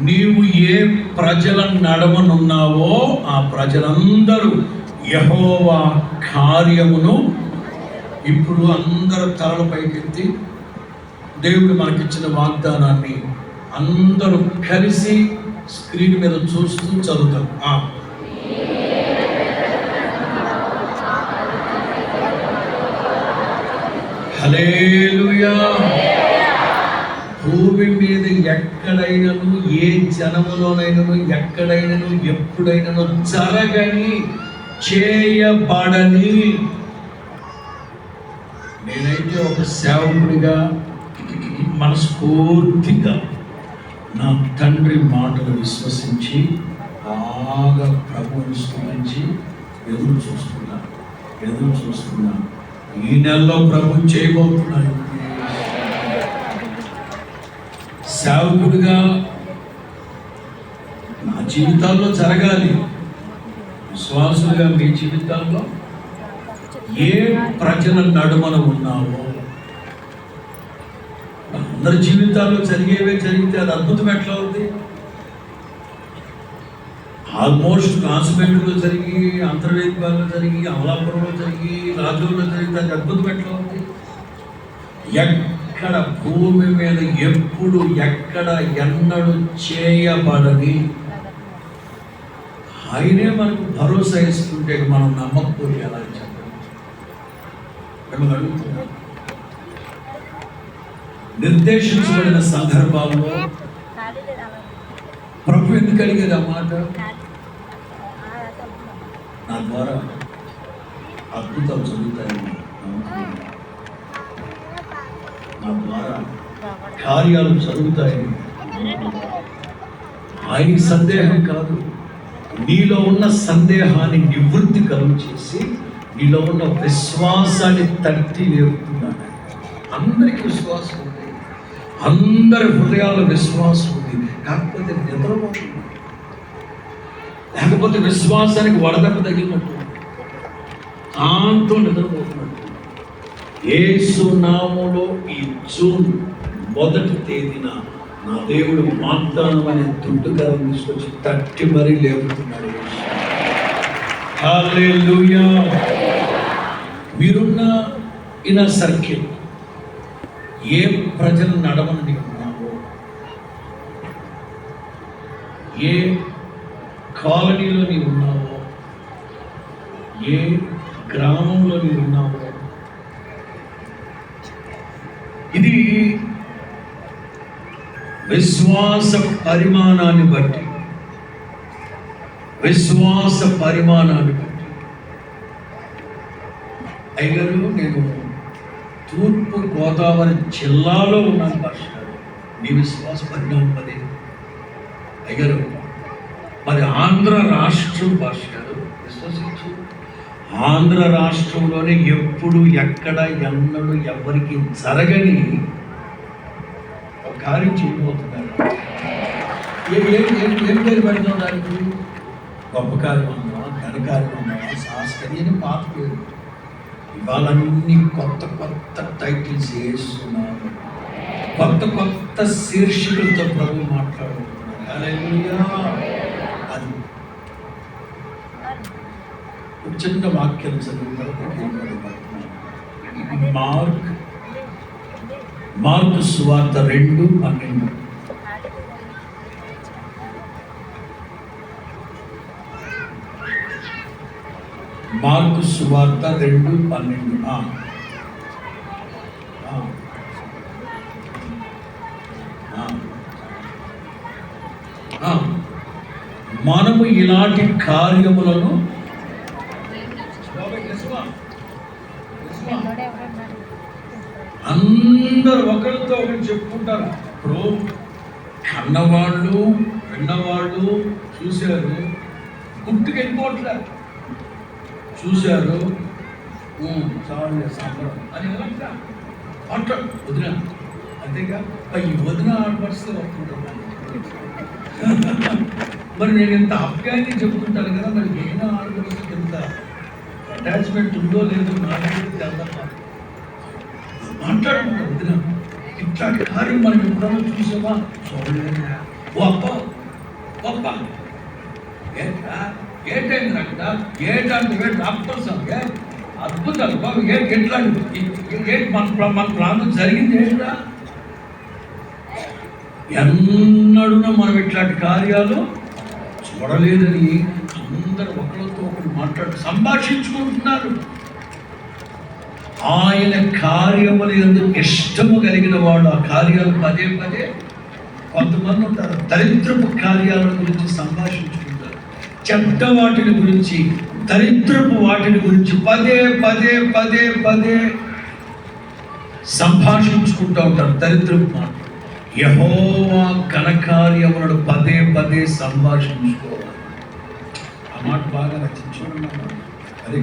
నీవు ఏ ప్రజల నడమనున్నావో ఆ ప్రజలందరూ యహోవా కార్యమును ఇప్పుడు అందరూ తలల పైకెత్తి దేవుడు మనకిచ్చిన వాగ్దానాన్ని అందరూ కలిసి స్క్రీన్ మీద చూస్తూ చదువుతాం ఆ. భూమి మీద ఎక్కడైనను ఏ జనములోనైనను ఎక్కడైనను ఎప్పుడైనను జరగని చేయబడని నేనైతే ఒక సేవకుడిగా మనస్ఫూర్తిగా నా తండ్రి మాటలు విశ్వసించి బాగా ప్రభువుని స్తుతించి ఎదురు చూస్తున్నాను ఎదురు చూస్తున్నాను. ఈ నెలలో ప్రభు చేయబోతున్నాను సేవకుడిగా నా జీవితాల్లో జరగాలి. విశ్వాసులుగా మీ జీవితాల్లో ఏ ప్రజల నడుమన ఉన్నావో అందరి జీవితాల్లో జరిగేవే జరిగితే అది అద్భుతం ఎట్లా అవుతుంది ఆల్మోస్ట్ కాన్స్మెంట్లో జరిగి అంతర్వేదికలో జరిగి అమలాపురంలో జరిగి రాజుల్లో జరిగితే అది అద్భుతం ఎట్లా అవుతుంది ఎక్కడ భూమి మీద ఎప్పుడు ఎక్కడ ఎన్నడు చేయబడని ఆయనే మనకు భరోసా ఇస్తుంటే మనం నమ్మకపోతే ఎలా చెప్పండి? మిమ్మల్ని నిర్దేశించబడిన సందర్భాల్లో ప్రభు ఎందుకు అడిగేది ఆ మాట? నా ద్వారా అద్భుతాలు జరుగుతాయని. నా ద్వారా కార్యాలు జరుగుతాయని ఆయనకి సందేహం కాదు. నీలో ఉన్న సందేహాన్ని నివృత్తి కలుగు చేసి నీలో ఉన్న విశ్వాసాన్ని తట్టి లేపుతున్నాడు అందరికీ విశ్వాసం ఉంది. అందరి హృదయాల విశ్వాసం ఉంది. కాకపోతే నిద్రపోతుంది. లేకపోతే విశ్వాసానికి వడదెబ్బ తగిలినట్టు. దాంతో నిద్రపోతున్నట్టు ఏసునాములో ఈ జూన్ మొదటి తేదీన నా దేవుడు వాగ్దానం అనే దుడ్డుకరం తీసుకొచ్చి తట్టి మరీ లేపుతున్నాడు మీరున్న ఇన సర్కిల్ ఏ ప్రజలు నడవని ఉన్నావో ఏ కాలనీలో నీవు ఉన్నావో ఏ గ్రామంలో నీవు ఉన్నావో ఇది విశ్వాస పరిమాణాన్ని బట్టి. విశ్వాస పరిమాణాన్ని బట్టి. అయ్యగారు నేను తూర్పు గోదావరి జిల్లాలో ఉన్నాను భాష నీ విశ్వాస పరిణామం అదే. అయ్యగారు మరి ఆంధ్ర రాష్ట్రం భాష గారు విశ్వసించు. ఆంధ్ర రాష్ట్రంలోనే ఎప్పుడు ఎక్కడ ఎన్నడూ ఎవరికి జరగని ఒక కార్యం చేయబోతున్నారు ఏ- ఏ- ఏ- ఏం పేరు పెడతాం దానికి గొప్ప కార్యం ఉందా ఘన కార్యం ఉందా శాస్త్రి అని పాత పేరు ఇవాళ అన్ని కొత్త కొత్త టైటిల్స్ వేస్తున్నారు కొత్త కొత్త శీర్షికలతో ప్రభు మాట్లాడుతున్నారు హల్లెలూయా. అది ఒక చిన్న వాక్యం చదువుతారు మార్క్ మార్కు సువార్త రెండు పన్నెండు. మార్కు సువార్త రెండు పన్నెండు. మనము ఇలాంటి కార్యములను అందరు ఒకరితో ఉంటారు. ఇప్పుడు అన్నవాళ్ళు విన్నవాళ్ళు చూశారు. గుర్తుకు వెళ్ళిపోవట్లేదు. చూశారు. చాలు సంబరం అని ఎలా అంట వదిన. అంతేగా? ఈ వదిన ఆడపడిస్తే వస్తుంటారు. మరి నేను ఎంత అప్యాయంగా చెప్పుకుంటాను కదా మరి నేను ఆడపడిస్తే ఎంత అటాచ్మెంట్ ఉందో లేదో నాకు తెలదమ్మా మాట్లాడుకుంటాను వదిన. ఇట్లాంటి కార్యం మనం ఎప్పుడన్నా చూసామా? చూడలేదా గొప్ప గొప్ప ఏంట్రా? ఏంటైందంట ఏంటంటే ఏంటి అద్భుతం అద్భుతాలు బాబు ఏంటి ఎట్లాంటి? ఏంటి మన మన ప్రాంతం జరిగింది ఏంటా ఎన్నడూన మనం ఇట్లాంటి కార్యాలు చూడలేదని అందరు ఒకరితో ఒకరు మాట్లాడు సంభాషించుకుంటున్నారు. ఆయన కార్యములు ఎందుకు ఇష్టము కలిగిన వాడు ఆ కార్యాలు పదే పదే కొంతమంది ఉంటారు. దరిద్రపు కార్యాల గురించి సంభాషించుకుంటారు. చెడ్డ వాటిని గురించి దరిద్రపు వాటిని గురించి పదే పదే పదే పదే సంభాషించుకుంటూ ఉంటారు దరిద్రపు మాట యహోవా ఘనకార్యములను పదే పదే సంభాషించుకోవాలి. ఆ మాట బాగా రచించుకోండి అదే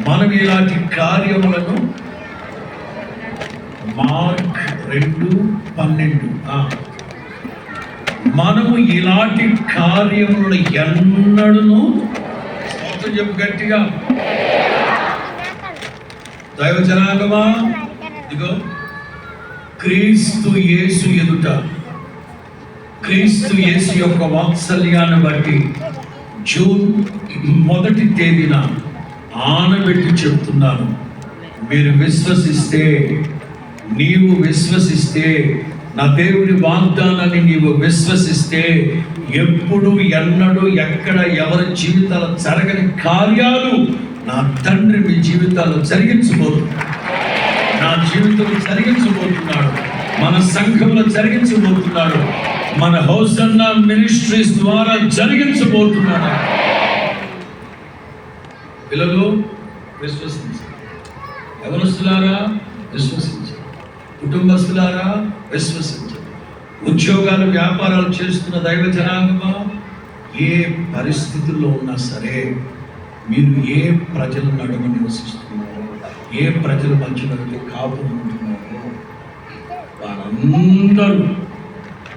మనం ఇలాంటి కార్యములను మార్క్ రెండు పన్నెండు. ఆ. మనము ఇలాంటి కార్యములను ఎన్నడను స్తోత్రం చెప్పు గట్టిగా. దైవజనాంగమా ఇదిగో. క్రీస్తు యేసు ఎదుట. క్రీస్తు యేసు యొక్క వాత్సల్యాన్ని బట్టి జూన్ మొదటి తేదీన ఆనబెట్టి చెప్తున్నాను. మీరు విశ్వసిస్తే నీవు విశ్వసిస్తే నా దేవుని వాగ్దానాన్ని నీవు విశ్వసిస్తే ఎప్పుడు ఎన్నడూ ఎక్కడ ఎవరి జీవితాలు జరగని కార్యాలు నా తండ్రి మీ జీవితాలు జరిగించబోతున్నాడు. నా జీవితం జరిగించబోతున్నాడు. మన సంఘంలో జరిగించబోతున్నాడు. మన హౌసన్న మినిస్ట్రీస్ ద్వారా జరిగించబోతున్నాడు. పిల్లలు విశ్వసించారు ఎవరస్తులారా విశ్వసించారు కుటుంబస్తులారా విశ్వసించారు ఉద్యోగాలు వ్యాపారాలు చేస్తున్న దైవ జనాంగమా? ఏ పరిస్థితుల్లో ఉన్నా సరే మీరు ఏ ప్రజల నడుమ నివసిస్తున్నారో ఏ ప్రజల మధ్యలో అయితే కాపు ఉంటున్నారో వారందరూ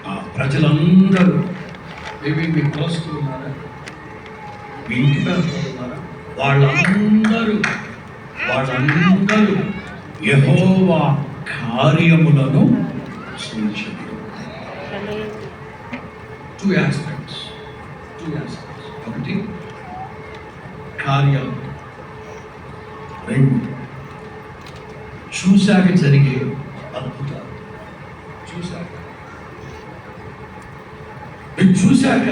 ఆ ప్రజలందరూ మేబీ మీ క్లోజ్కి ఉన్నారా? మీ ఇంటి పేరు ఉన్నారా? వాళ్ళందరూ వాళ్ళందరూ యహోవా కార్యములను సూచించారు టూ ఆస్పెక్ట్స్ టూ ఆస్పెక్ట్స్ ఒకటి కార్యం. రెండు చూశాక జరిగే అద్భుతాలు. చూశాక. మీరు చూశాక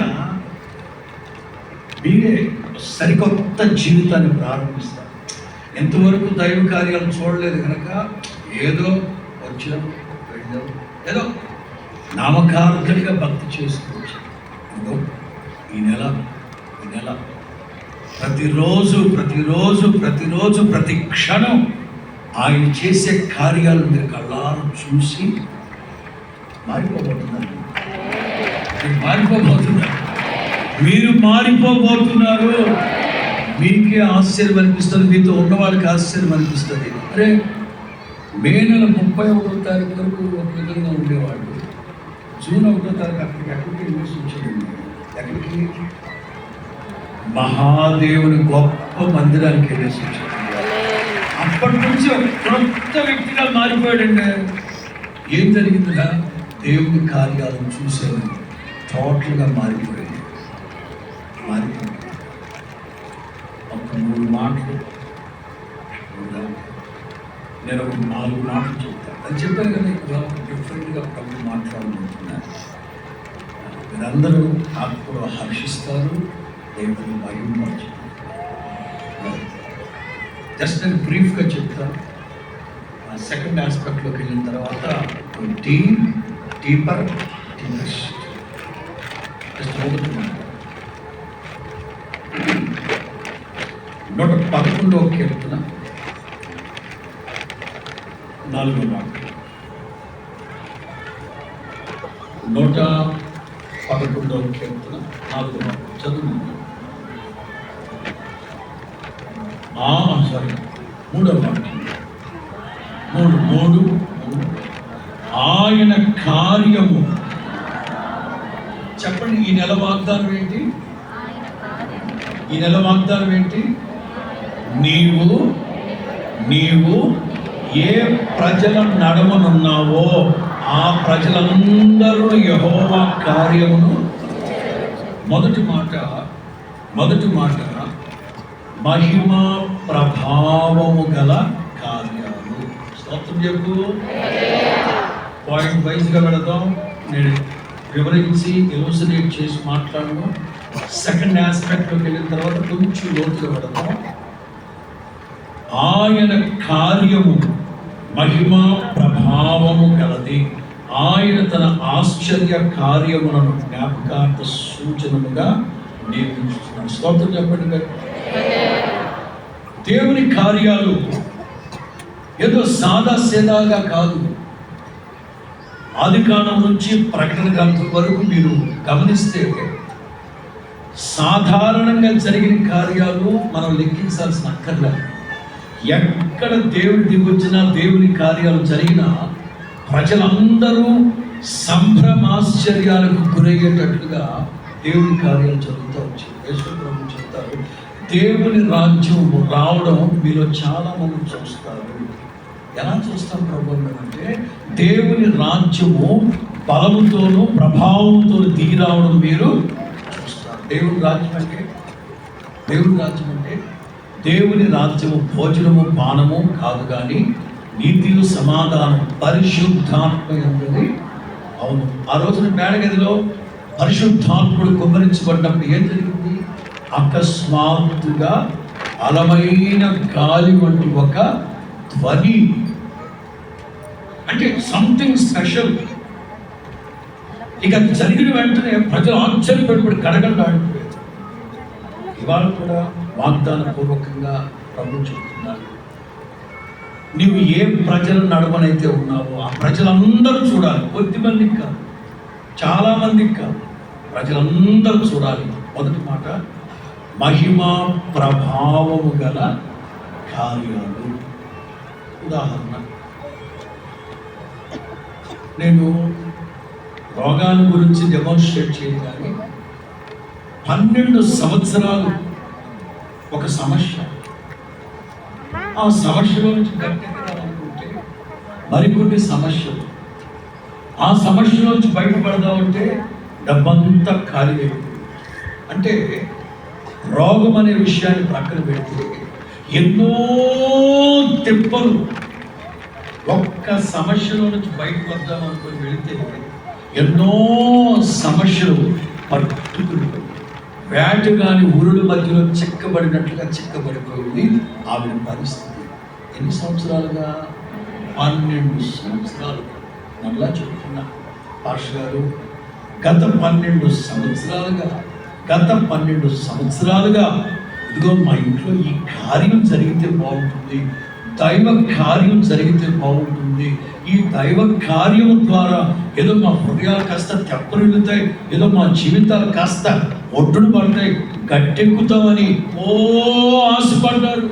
మీరే సరికొత్త జీవితాన్ని ప్రారంభిస్తారు. ఎంతవరకు దైవ కార్యాలు చూడలేదు కనుక ఏదో వచ్చాం వెళ్ళాం ఏదో నామకార్థుడిగా భక్తి చేసుకోవచ్చు ఇదిగో ఈ నెల ఈ నెల ప్రతిరోజు ప్రతిరోజు ప్రతిరోజు ప్రతి క్షణం ఆయన చేసే కార్యాలు మీరు కళ్ళారు చూసి మారిపోబోతున్నారు. మారిపోబోతున్నారు. మీరు మారిపోబోతున్నారు. మీకే ఆశ్చర్యం అనిపిస్తుంది మీతో ఉన్న వాళ్ళకి ఆశ్చర్యం అనిపిస్తుంది. అరే మే నెల ముప్పై ఒకటో తారీఖు వరకు ఒక విధంగా ఉండేవాళ్ళు. జూన్ ఒకటో తారీఖు అక్కడికి ఎక్కడికి నివసించాడు ఎక్కడికి? మహాదేవుని గొప్ప మందిరానికి వెళ్ళేసి అప్పటి నుంచి ఒక క్రొత్త వ్యక్తిగా మారిపోయాడండి. ఏం జరిగిందిగా దేవుని కార్యాలను చూశాను టోటల్గా మారిపోయాడు. మారిపోయింది ఒక మూడు మాటలు నేను ఒక నాలుగు మాటలు చెప్తాను. అది చెప్పాను కదా ఇవాళ డిఫరెంట్గా ప్రభు మాట్లాడబోతున్నాను మీరందరూ ఆత్మలో హర్షిస్తారు దేవుని మహిమ జస్ట్ నేను బ్రీఫ్గా చెప్తాను. సెకండ్ ఆస్పెక్ట్లోకి వెళ్ళిన తర్వాత డీప్ డీపర్ డీపెస్ట్ జస్ట్ చదువుతున్నాను నూట పదకొండవ కీర్తన. నాలుగో మాట నూట పదకొండవ కీర్తన. నాలుగో మాట చదువు సారీ. మూడో మాట మూడు మూడు మూడు. ఆయన కార్యము. చెప్పండి ఈ నెల వాగ్దానం ఏంటి? ఈ నెల వాగ్దానం ఏంటి? నీవు నీవు ఏ ప్రజల నడమనున్నావో ఆ ప్రజలందరూ యహోవా కార్యమును మొదటి మాట మొదటి మాట మహిమ ప్రభావము గల కార్యాలు. స్తోత్రం చెప్పు. పాయింట్ వైజ్గా వెళదాం నేను వివరించి ఎలోసినేట్ చేసి మాట్లాడను. సెకండ్ ఆస్పెక్ట్లోకి వెళ్ళిన తర్వాత కొంచెం లోతుగా పెడతాం ఆయన కార్యము మహిమ ప్రభావము కలది. ఆయన తన ఆశ్చర్య కార్యములను జ్ఞాపకార్థ సూచనముగా నియమించుతున్నాడు స్తోత్రం చెప్పండి గారు దేవుని కార్యాలు ఏదో సాదా సేదాగా కాదు. ఆది కాలం నుంచి ప్రకటన గ్రంథం వరకు మీరు గమనిస్తే సాధారణంగా జరిగిన కార్యాలు మనం లెక్కించాల్సిన అక్కర్లేదు. ఎక్కడ దేవుడు దిగొచ్చినా దేవుని కార్యాలు జరిగినా ప్రజలందరూ సంభ్రమాశ్చర్యాలకు గురయ్యేటట్లుగా దేవుని కార్యాలు జరుగుతూ వచ్చాయి. యేసుప్రభు చెప్తారు దేవుని రాజ్యం రావడం మీలో చాలా మంది చూస్తారు. ఎలా చూస్తాం ప్రభు అంటే దేవుని రాజ్యము బలముతోనూ ప్రభావంతో దిగి రావడం మీరు చూస్తారు. దేవుని రాజ్యం అంటే దేవుని రాజ్యం అంటే దేవుని రాజ్యము భోజనము పానము కాదు కానీ నీతియు సమాధానం పరిశుద్ధాత్మ అవును. ఆ రోజున మేడగదిలో పరిశుద్ధాత్ముడు కుమ్మరించబడినప్పుడు ఏం జరిగింది? అకస్మాత్తుగా అలమైన గాలి వంటి ఒక ధ్వని అంటే సంథింగ్ స్పెషల్ ఇక అది జరిగిన వెంటనే ప్రజలు ఆశ్చర్యపడిపడి గడగడలాడిపోయారు ఇవాళ కూడా వాగ్దాన పూర్వకంగా ప్రభు చెబుతున్నారు. నీవు ఏ ప్రజల నడవనైతే ఉన్నావో ఆ ప్రజలందరూ చూడాలి. కొద్ది మందికి కాదు చాలా మందికి కాదు. ప్రజలందరూ చూడాలి. మొదటి మాట మహిమ ప్రభావము గల కార్యాలు. ఉదాహరణ నేను రోగాల గురించి డెమాన్స్ట్రేట్ చేయగానే పన్నెండు సంవత్సరాలు ఒక సమస్య. ఆ సమస్యలో నుంచి గట్టెక్కాలనుకుంటే మరికొన్ని సమస్యలు. ఆ సమస్యలో నుంచి బయటపడదామంటే డబ్బంతా ఖాళీ అయిపోయింది. అంటే రోగం అనే విషయాన్ని ప్రక్కన పెడితే ఎన్నో తెప్పలు ఒక్క సమస్యలో నుంచి బయటకు వద్దాం అనుకుని వెళితే ఎన్నో సమస్యలు పట్టుకుని వేటగాని ఊరుల మధ్యలో చిక్కబడినట్లుగా చిక్కబడిపోయింది ఆవిడ పరిస్థితి. ఎన్ని సంవత్సరాలుగా? పన్నెండు సంవత్సరాలు. మళ్ళా చెప్తున్నా. పాష గారు గత పన్నెండు సంవత్సరాలుగా గత పన్నెండు సంవత్సరాలుగా ఇదిగో మా ఇంట్లో ఈ కార్యం జరిగితే బాగుంటుంది. దైవ కార్యం జరిగితే బాగుంటుంది. ఈ దైవ కార్యం ద్వారా ఏదో మా హృదయాలు కాస్త తెప్పరిల్లుతాయి ఏదో మా జీవితాలు కాస్త ఒడ్డును పడతాయి గట్టెక్కుతామని ఓ ఆశపడ్డారు.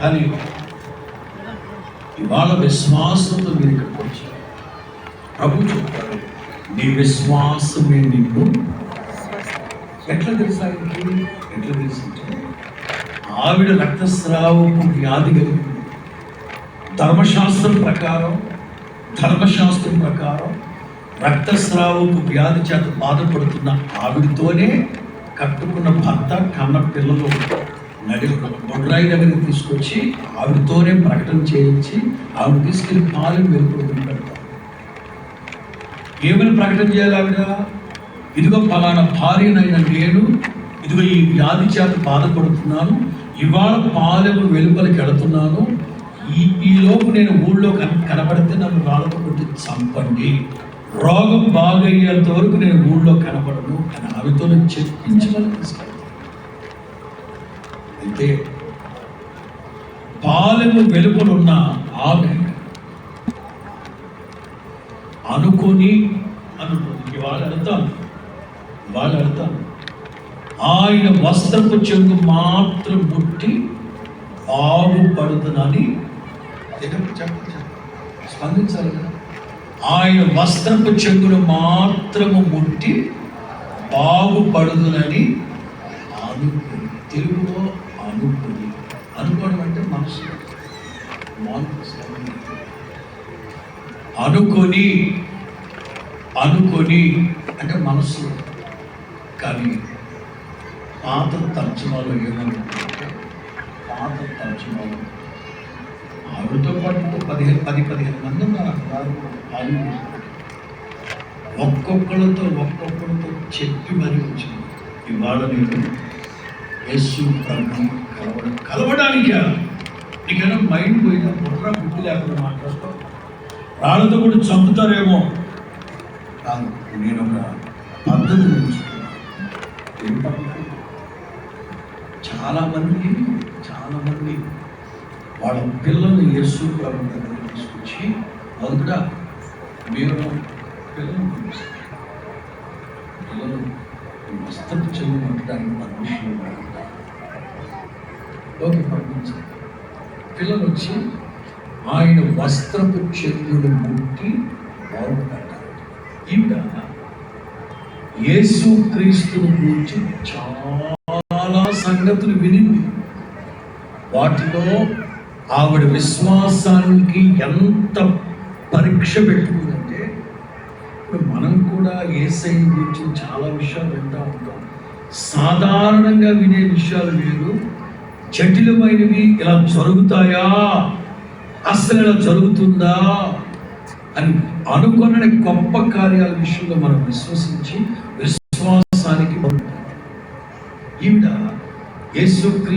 కానీ ఇవాళ విశ్వాసంతో మీరు ఇక్కడికి వచ్చారు. ప్రభు చెప్తారు నీ విశ్వాసమే నిన్ను ఎట్లా తెలుసా ఆయనకి? ఎట్లా తెలుసు ఆవిడ రక్తస్రావపు వ్యాధి కలిగింది. ధర్మశాస్త్రం ప్రకారం ధర్మశాస్త్రం ప్రకారం రక్తస్రావపు వ్యాధి చేత బాధపడుతున్న ఆవిడతోనే కట్టుకున్న భర్త కన్న పిల్లలు నడి బొడ్రాయి దగ్గరికి తీసుకొచ్చి ఆవిడతోనే ప్రకటన చేయించి ఆవిడ తీసుకెళ్ళి పాలు వెలుపడుకుని పెడతాం ఏమని ప్రకటన చేయాలి ఆవిడ? ఇదిగో ఫలానా భార్యనైన నేను ఇదిగో ఈ వ్యాధి చేత బాధపడుతున్నాను ఇవాళ పాలెము వెలుపలికి వెళుతున్నాను ఈ ఈ లోపు నేను ఊళ్ళో కన కనబడితే నన్ను రాళ్ళతో కొట్టి చంపండి. రోగం బాగయ్యేంత వరకు నేను ఊళ్ళో కనపడను అని ఆమెతో చెప్పించమని తీసుకెళ్తాను అయితే పాలెము వెలుపలున్న ఆమె అనుకొని అనుకుంది. ఇవాళ వెళ్తాను ఇవాళ వెళ్తాను ఆయన వస్త్రపు చెంగు మాత్రం ముట్టి బాగుపడుతుందని చెప్పండి. స్పందించాలి కదా. ఆయన వస్త్రపు చెంగును మాత్రము ముట్టి బాగుపడుదునని అనుకుని తెలుగులో అనుకుని. అనుకోవడం అంటే మనసు. అనుకొని అనుకొని అంటే మనసు కానీ పాత తర్జుమాలో ఏమనుకుంటే పాత తర్జుమాలో ఆవిడతో పాటు పదిహేను పది పదిహేను మంది ఉన్నారు. అక్కడ ఆవిడ ఒక్కొక్కళ్ళతో ఒక్కొక్కరితో చెప్పి మరీ వచ్చింది ఇవాళ నేను యేసు ప్రభు కలవడం కలవడానికా నీకైనా మైండ్ పోయినా బుర్ర బుద్ధి లేకుండా మాట్లాడతాం రాళ్ళతో కూడా చంపుతారేమో. కాదు నేను ఒక పద్ధతి నేర్చుకున్నాను. ఏం పద్ధతి? చాలా మంది వాళ్ళ పిల్లల్ని యేసు ప్రభు దగ్గరికి తీసుకొచ్చి మొదట మీరు పిల్లలు పిల్లలు ఈ వస్త్రపు చెల్లి పట్టడానికి పర్మిషన్ ఓకే పంపించారు. పిల్లలు వచ్చి ఆయన వస్త్రపు చెల్లుడు ముట్టి బాగుపడ్డారు ఈవిడ యేసు క్రీస్తుని గురించి చాలా సంగతులు వినింది. వాటిలో ఆవిడ విశ్వాసానికి ఎంత పరీక్ష పెట్టుకుందంటే ఇప్పుడు మనం కూడా ఏసై గురించి చాలా విషయాలు వింటూ ఉంటాం. సాధారణంగా వినే విషయాలు వేరు. జటిలమైనవి ఇలా జరుగుతాయా? అసలు ఇలా జరుగుతుందా? అని అనుకున్న గొప్ప కార్యాల విషయంలో మనం విశ్వసించి విశ్వాసానికి పొందుతాం. ఈవిడ యేసు